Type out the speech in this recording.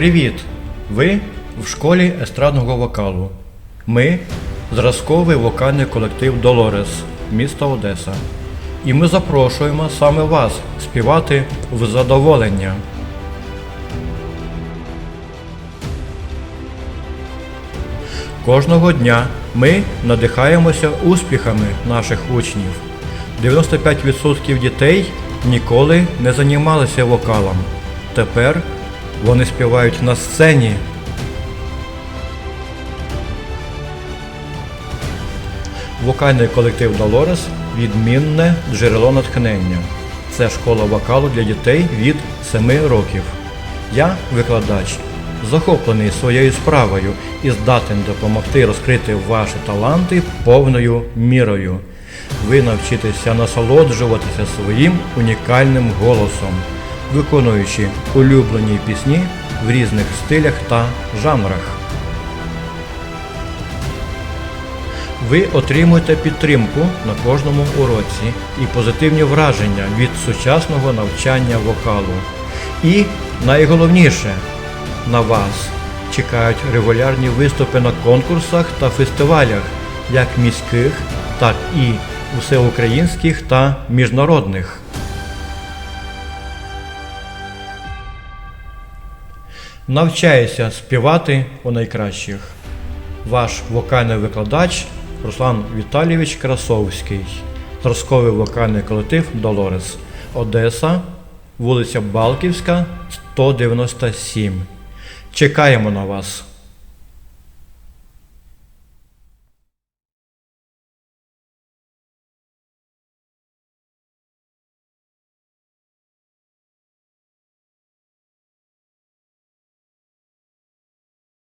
Привіт! Ви в школі естрадного вокалу. Ми зразковий вокальний колектив Долорес, міста Одеса. І ми запрошуємо саме вас співати в задоволення. Кожного дня ми надихаємося успіхами наших учнів. 95% дітей ніколи не займалися вокалом. Тепер вони співають на сцені. Вокальний колектив Долорес відмінне джерело натхнення. Це школа вокалу для дітей від 7 років. Я викладач, захоплений своєю справою і здатен допомогти розкрити ваші таланти повною мірою. Ви навчитеся насолоджуватися своїм унікальним голосом, виконуючи улюблені пісні в різних стилях та жанрах. Ви отримуєте підтримку на кожному уроці і позитивні враження від сучасного навчання вокалу. І найголовніше, на вас чекають регулярні виступи на конкурсах та фестивалях, як міських, так і всеукраїнських та міжнародних. Навчаюся співати у найкращих. Ваш вокальний викладач Руслан Віталійович Красовський, Тросковий вокальний колектив Долорес, Одеса, вулиця Балківська, 197. Чекаємо на вас!